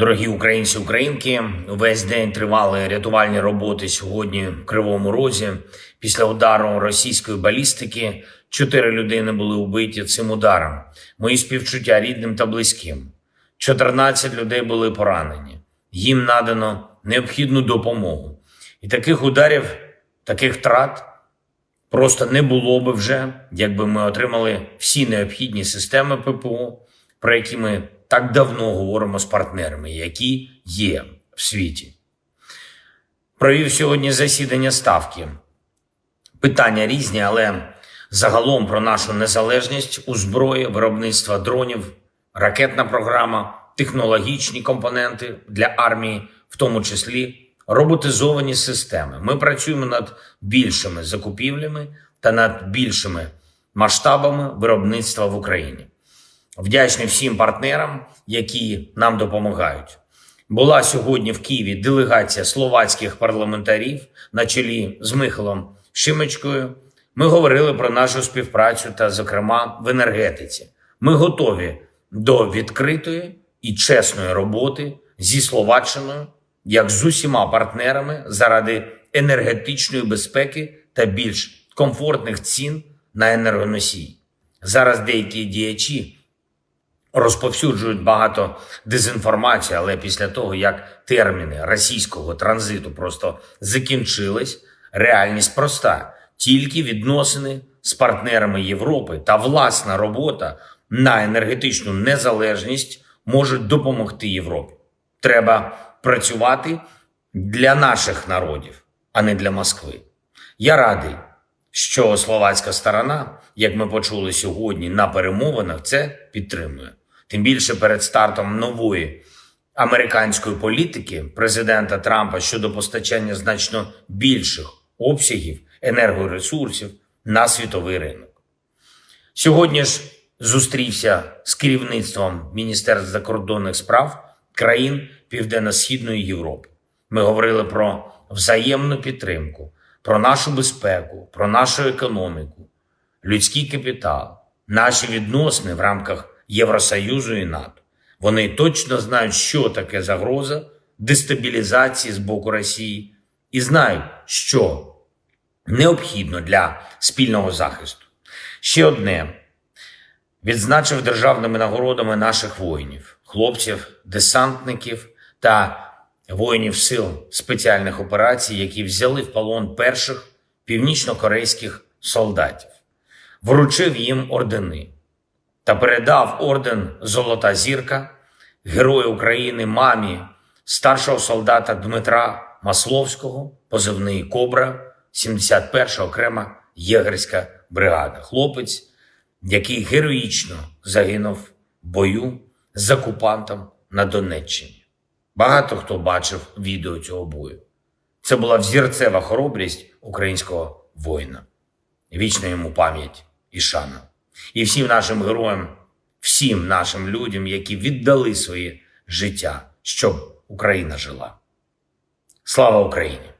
Дорогі українці, українки, весь день тривали рятувальні роботи сьогодні в Кривому Розі. Після удару російської балістики чотири людини були вбиті цим ударом. Мої співчуття рідним та близьким. 14 людей були поранені. Їм надано необхідну допомогу. І таких ударів, таких втрат просто не було би вже, якби ми отримали всі необхідні системи ППО, про які ми так давно говоримо з партнерами, які є в світі. Провів сьогодні засідання ставки. Питання різні, але загалом про нашу незалежність у зброї, виробництва дронів, ракетна програма, технологічні компоненти для армії, в тому числі роботизовані системи. Ми працюємо над більшими закупівлями та над більшими масштабами виробництва в Україні. Вдячний всім партнерам, які нам допомагають. Була сьогодні в Києві делегація словацьких парламентарів на чолі з Михайлом Шимочкою. Ми говорили про нашу співпрацю та, зокрема, в енергетиці. Ми готові до відкритої і чесної роботи зі Словаччиною, як з усіма партнерами заради енергетичної безпеки та більш комфортних цін на енергоносії. Зараз деякі діячі розповсюджують багато дезінформації, але після того, як терміни російського транзиту просто закінчились, реальність проста: тільки відносини з партнерами Європи та власна робота на енергетичну незалежність можуть допомогти Європі. Треба працювати для наших народів, а не для Москви. Я радий, що словацька сторона, як ми почули сьогодні на перемовинах, це підтримує. Тим більше перед стартом нової американської політики президента Трампа щодо постачання значно більших обсягів енергоресурсів на світовий ринок. Сьогодні ж зустрівся з керівництвом Міністерств закордонних справ країн Південно-Східної Європи. Ми говорили про взаємну підтримку, про нашу безпеку, про нашу економіку, людський капітал, наші відносини в рамках Євросоюзу і НАТО. Вони точно знають, що таке загроза дестабілізації з боку Росії, і знають, що необхідно для спільного захисту. Ще одне відзначив державними нагородами наших воїнів, хлопців, десантників та воїнів сил спеціальних операцій, які взяли в полон перших північно-корейських солдатів, вручив їм ордени та передав орден Золота зірка Героя України мамі старшого солдата Дмитра Масловського, позивний Кобра, 71 окрема єгерська бригада. Хлопець, який героїчно загинув в бою з окупантом на Донеччині. Багато хто бачив відео цього бою. Це була взірцева хоробрість українського воїна. Вічна йому пам'ять і шана. І всім нашим героям, всім нашим людям, які віддали своє життя, щоб Україна жила. Слава Україні!